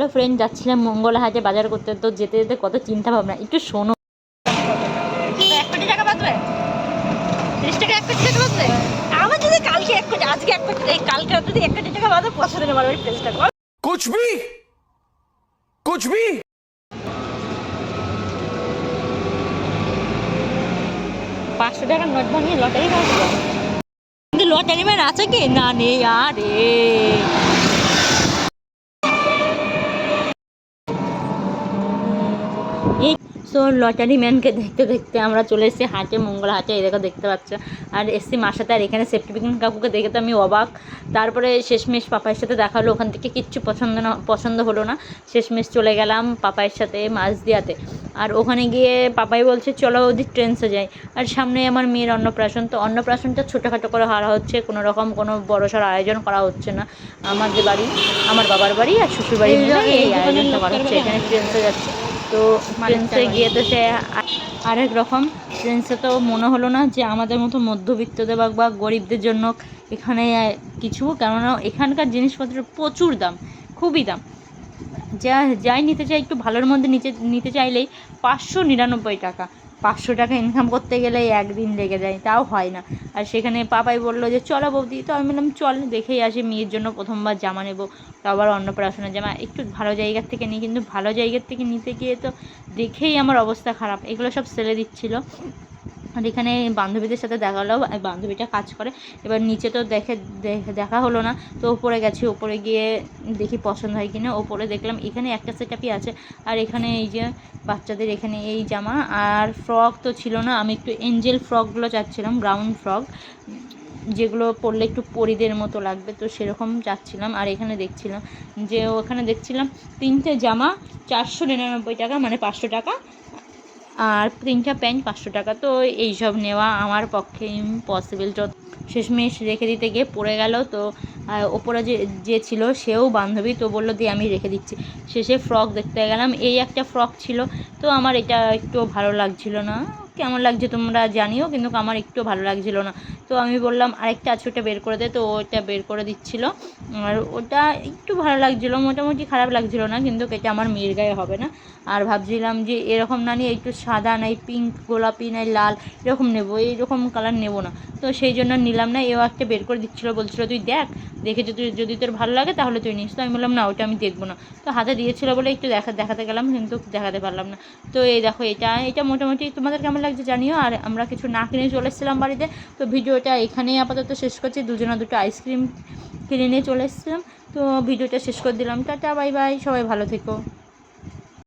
Hello friend যাচ্ছিলাম মঙ্গলহাটে বাজার করতে তো যেতে যেতে কত চিন্তা ভাবনা। একটু শোনো। টাকা বাঁচবে টাকা বাঁচবে আমার যদি কালকে আজকে টাকা পাঁচশো টাকার নোট লটারি বাঁচবে আছে কি? না নেই আরে। সো লটারি ম্যানকে দেখতে দেখতে আমরা চলে এসেছি হাটে মঙ্গল হাটে এই দেখো দেখতে পাচ্ছ। আর এসছি মার সাথে আর এখানে সেফটি পিকনিক কাকুকে দেখে তো আমি অবাক। তারপরে শেষমেশ পাপাইয়ের সাথে দেখা হলো ওখান থেকে কিচ্ছু পছন্দ না পছন্দ হলো না। শেষমেশ চলে গেলাম পাপাইয়ের সাথে মাছ দিয়াতে। আর ওখানে গিয়ে পাপাই বলছে চলো ওদের ট্রেনসে যাই। আর সামনে আমার মেয়ের অন্নপ্রাশন। তো অন্নপ্রাশনটা ছোটোখাটো করে হারা হচ্ছে কোনো রকম কোনো বড়সড় আয়োজন করা হচ্ছে না। আমাদের বাড়ি আমার বাবার বাড়ি আর শ্বশুর বাড়ি এই আয়োজনটা করা হচ্ছে। এখানে ট্রেনসে যাচ্ছে। তো ট্রেন্সে গিয়ে তো সে আরেক রকম। ট্রেন্সে তো মনে হলো না যে আমাদের মতো মধ্যবিত্তদের বা বা গরিবদের জন্য এখানে কিছু, কেননা এখানকার জিনিসপত্রের প্রচুর দাম, খুবই দাম। যা, যাই নিতে চাই, একটু ভালোর মধ্যে নিচে, নিতে চাইলেই পাঁচশো নিরানব্বই টাকা। পাঁচশো টাকা ইনকাম করতে গেলে একদিন লেগে যায়, তাও হয় না। আর সেখানে পাপাই বলল যে, চলো বৌদি। তো আমি বললাম, চল, দেখেই আসি, মেয়ের জন্য প্রথমবার জামা নেব। তো আবার অন্নপ্রাশনের জামা, একটু ভালো জায়গার থেকে নিই, কিন্তু ভালো জায়গার থেকে নিতে গিয়ে তো দেখেই আমার অবস্থা খারাপ। এগুলো সব সেলে দিচ্ছিল। আর এখানে বান্ধবীদের সাথে দেখা হলো বান্ধবীটা কাজ করে। এবার নিচে তো দেখে, দেখে- হলো না। তো ওপরে গেছি, ওপরে গিয়ে দেখি পছন্দ হয় কিনা। ওপরে দেখলাম এখানে একটা সেটআপই আছে। আর এখানে এই যে বাচ্চাদের এখানে এই জামা আর ফ্রক তো ছিল না। আমি একটু এঞ্জেল ফ্রকগুলো চাচ্ছিলাম, ব্রাউন ফ্রক। যেগুলো পরলে একটু পরিদের মতো লাগবে, তো সেরকম চাচ্ছিলাম। আর এখানে দেখছিলাম যে ওখানে দেখছিলাম তিনটে জামা, চারশো নিরানব্বই টাকা মানে পাঁচশো টাকা। আর তিনটা প্যান্ট পাঁচশো টাকা। তো এইসব নেওয়া আমার পক্ষে ইম্পসিবল যত শেষমেশ রেখে দিতে গিয়ে পড়ে গেল, তো ওপরে যে যে ছিল সেও বান্ধবী তো বলল দিয়ে আমি রেখে দিচ্ছি। শেষে ফ্রক দেখতে গেলাম। এই একটা ফ্রক ছিল, তো আমার এটা একটু ভালো লাগছিল না। কেমন লাগছে তোমরা জানিও, কিন্তু আমার একটু ভালো লাগছিল না। তো আমি বললাম, আরেকটা আছে, ওটা বের করে দে। তো ওটা বের করে দিচ্ছিল। আর ওটা একটু ভালো লাগছিল, মোটামুটি খারাপ লাগছিল না, কিন্তু এটা আমার মেয়ের গায়ে হবে না। আর ভাবছিলাম যে এরকম না নিয়ে একটু সাদা নাই পিঙ্ক গোলাপি নাই, লাল, এরকম নেব, এইরকম কালার নেব না। তো সেই জন্য নিলাম না, এও একটা বের করে দিচ্ছিল, বলছিলো, তুই দেখ, দেখে যদি যদি তোর ভালো লাগে তাহলে তুই নিস। তো আমি বললাম, না, ওটা আমি দেখব না। তো হাতে দিয়েছিলো বলে একটু দেখা, দেখাতে গেলাম, কিন্তু দেখাতে পারলাম না। তো এই দেখো, এটা এটা মোটামুটি তোমাদের কেমন লাগছে জানিও, আর আমরা কিছু না কিনে চলে এসেছিলাম বাড়িতে। তো ভিডিওটা এখানেই আপাতত শেষ করছি। দুজনা দুটো আইসক্রিম কিনে নিয়ে চলে এসেছিলাম। তো ভিডিওটা শেষ করে দিলাম। টাটা, বাই বাই, সবাই ভালো থেকো।